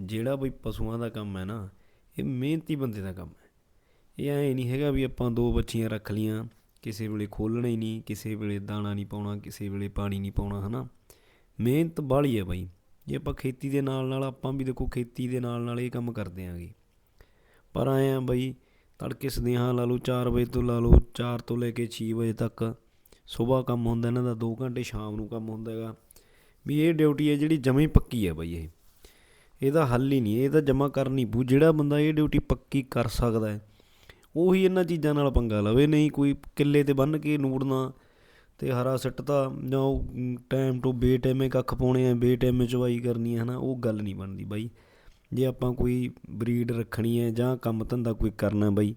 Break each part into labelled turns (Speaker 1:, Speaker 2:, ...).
Speaker 1: ਜਿਹੜਾ ਬਈ ਪਸ਼ੂਆਂ ਦਾ ਕੰਮ ਹੈ ਨਾ, ਇਹ ਮਿਹਨਤੀ ਬੰਦੇ ਦਾ ਕੰਮ ਹੈ। ਇਹ ਐਂ ਨਹੀਂ ਹੈਗਾ ਵੀ ਆਪਾਂ ਦੋ ਬੱਚੀਆਂ ਰੱਖ ਲੀਆਂ, ਕਿਸੇ ਵੇਲੇ ਖੋਲ੍ਹਣਾ ਹੀ ਨਹੀਂ, ਕਿਸੇ ਵੇਲੇ ਦਾਣਾ ਨਹੀਂ ਪਾਉਣਾ, ਕਿਸੇ ਵੇਲੇ ਪਾਣੀ ਨਹੀਂ ਪਾਉਣਾ, ਹਨਾ? ਮਿਹਨਤ ਬਾਹਲੀ ਹੈ ਬਾਈ। ਜੇ ਆਪਾਂ ਖੇਤੀ ਦੇ ਨਾਲ ਨਾਲ ਆਪਾਂ ਵੀ ਦੇਖੋ ਖੇਤੀ ਦੇ ਨਾਲ ਨਾਲ ਇਹ ਕੰਮ ਕਰਦੇ ਆਂਗੇ। ਪਰ ਆਏ ਆ ਬਾਈ, ਤੜਕੇ ਸਦੇਹਾਂ ਲਾ ਲਓ 4 ਵਜੇ ਤੋਂ ਲਾ ਲਓ 4 ਤੋਂ ਲੈ ਕੇ 6 ਵਜੇ ਤੱਕ ਸਵੇਰ ਕੰਮ ਹੁੰਦਾ, ਇਹਨਾਂ ਦਾ 2 ਘੰਟੇ ਸ਼ਾਮ ਨੂੰ ਕੰਮ ਹੁੰਦਾ ਹੈਗਾ। ਵੀ ਇਹ ਡਿਊਟੀ ਹੈ ਜਿਹੜੀ ਜਮੀ ਪੱਕੀ ਹੈ ਬਾਈ ਇਹ। ਇਹਦਾ ਹੱਲ ਹੀ ਨਹੀਂ ਇਹ ਤਾਂ ਕਰ ਨਹੀਂ ਪੂ ਜਿਹੜਾ ਬੰਦਾ ਇਹ ਡਿਊਟੀ ਪੱਕੀ ਕਰ ਸਕਦਾ ਹੈ, ਉਹੀ ਇਹਨਾਂ ਚੀਜ਼ਾਂ ਨਾਲ ਪੰਗਾ ਲਵੇ। ਨਹੀਂ ਕੋਈ ਕਿੱਲੇ ਤੇ ਬੰਨ ਕੇ ਨੂੜਨਾ ਤੇ ਹਰਾ ਸਿੱਟਦਾ ਜਾਂ ਉਹ ਟਾਈਮ ਟੂ ਬੇ ਟਾਈਮੇ ਕੱਖ ਪਾਉਣੇ ਆ ਬੇ ਟਾਈਮੇ ਚਵਾਈ ਕਰਨੀ ਹੈ ਹਨਾ, ਉਹ ਗੱਲ ਨਹੀਂ ਬਣਦੀ ਬਾਈ। ਜੇ ਆਪਾਂ ਕੋਈ ਬਰੀਡ ਰੱਖਣੀ ਹੈ ਜਾਂ ਕੰਮ ਧੰਦਾ ਕੋਈ ਕਰਨਾ ਬਾਈ,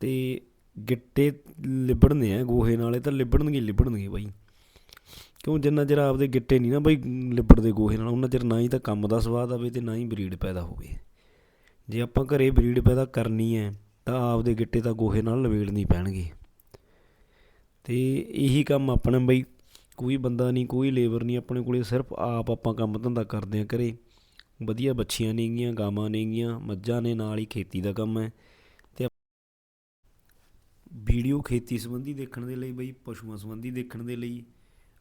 Speaker 1: ਤੇ ਗਿੱਟੇ ਲਿਬੜਨੇ ਆ ਗੋਹੇ ਨਾਲੇ ਤਾਂ ਲਿਬੜਨਗੇ ਹੀ ਲਿਬੜਨਗੇ ਬਾਈ। ਕਿਉਂ ਜਿੰਨਾ ਚਿਰ ਆਪਦੇ ਗਿੱਟੇ ਨਹੀਂ ਨਾ ਬਈ ਲਿਬੜਦੇ ਗੋਹੇ ਨਾਲ ਉਹਨਾਂ ਚਿਰ ਨਾ ਹੀ ਤਾਂ ਕੰਮ ਦਾ ਸਵਾਦ ਆਵੇ ਤੇ ਨਾ ਹੀ ਬਰੀਡ ਪੈਦਾ ਹੋਵੇ। ਜੇ ਆਪਾਂ ਘਰੇ ਬਰੀਡ ਪੈਦਾ ਕਰਨੀ ਹੈ, ਤਾਂ ਆਪਦੇ ਗਿੱਟੇ ਤਾਂ ਗੋਹੇ ਨਾਲ ਲਵੇੜਨੀ ਪੈਣਗੇ। ਤੇ ਇਹੀ ਕੰਮ ਆਪਣੇ ਬਈ ਕੋਈ ਬੰਦਾ ਨਹੀਂ, ਕੋਈ ਲੇਬਰ ਨਹੀਂ, ਆਪਣੇ ਕੋਲੇ ਸਿਰਫ ਆਪ ਆਪਾਂ ਕੰਮ ਧੰਦਾ ਕਰਦੇ ਆ ਘਰੇ। ਵਧੀਆ ਬੱਚੀਆਂ ਨੇਗੀਆਂ ਗਾਵਾਂ ਨੇਗੀਆਂ ਮੱਝਾਂ ਨੇ ਨਾਲ ਹੀ ਖੇਤੀ ਦਾ ਕੰਮ ਹੈ। ਤੇ ਵੀਡੀਓ ਖੇਤੀ ਸੰਬੰਧੀ ਦੇਖਣ ਦੇ ਲਈ ਬਈ, ਪਸ਼ੂਆਂ ਸੰਬੰਧੀ ਦੇਖਣ ਦੇ ਲਈ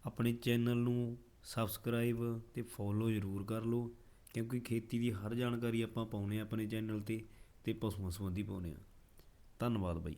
Speaker 1: ਆਪਣੇ ਚੈਨਲ ਨੂੰ ਸਬਸਕ੍ਰਾਈਬ ਅਤੇ ਫੋਲੋ ਜ਼ਰੂਰ ਕਰ ਲਓ, ਕਿਉਂਕਿ ਖੇਤੀ ਦੀ ਹਰ ਜਾਣਕਾਰੀ ਆਪਾਂ ਪਾਉਂਦੇ ਹਾਂ ਆਪਣੇ ਚੈਨਲ ਤੇ ਅਤੇ ਪਸ਼ੂਆਂ ਸੰਬੰਧੀ ਪਾਉਂਦੇ ਹਾਂ। ਧੰਨਵਾਦ ਬਾਈ।